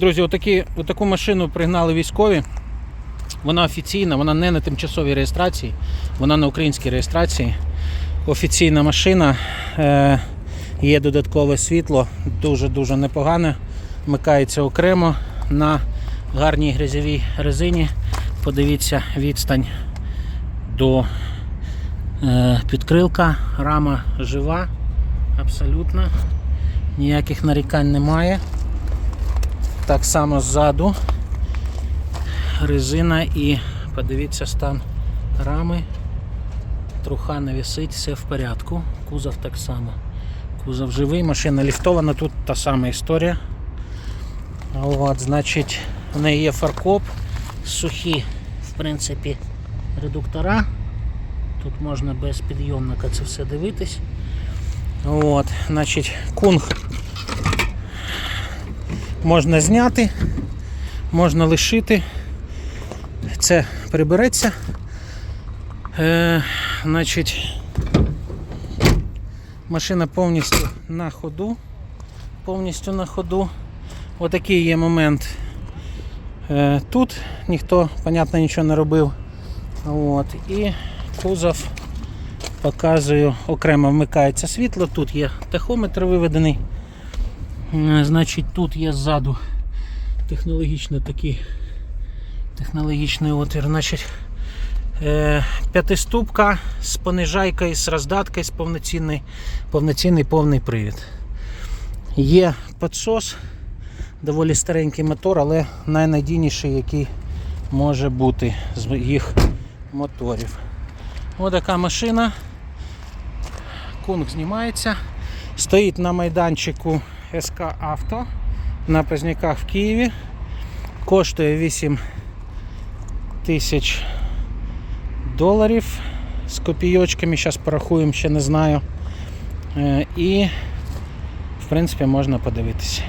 Друзі, отакі, отаку машину пригнали військові. Вона офіційна, вона не на тимчасовій реєстрації, вона на українській реєстрації. Офіційна машина, е, є додаткове світло, дуже-дуже непогане. Вмикається окремо на гарній грязьовій резині. Подивіться відстань до е, підкрилка. Рама жива, абсолютно. Ніяких нарікань немає. Так само ззаду резина і подивіться стан рами. Труха не висить, все в порядку. Кузов так само. Кузов живий, машина ліфтована, тут та сама історія. От, значить, в неї є фаркоп, сухі, в принципі, редуктора. Тут можна без підйомника це все дивитись. От, значить, кунг можна зняти, можна лишити. Це прибереться. Е, значить, машина повністю на ходу. Повністю на ходу. Отакий є момент. Е, тут ніхто, понятно, нічого не робив. От. І кузов показую, окремо вмикається світло. Тут є тахометр виведений. Е, Значить, тут є ззаду технологічно такий технологічний отвір. Значить, е, п'ятиступка з понижайкою, з роздаткою, з повноцінний, повноцінний повний привід. Є підсос, доволі старенький мотор, але найнадійніший, який може бути з їх моторів. Ось така машина. Кунг знімається. Стоїть на майданчику СК Авто на Позняках в Києві. Коштує 8 тисяч доларів з копійочками. Зараз порахуємо, ще не знаю. Е, І, в принципі, можна подивитися.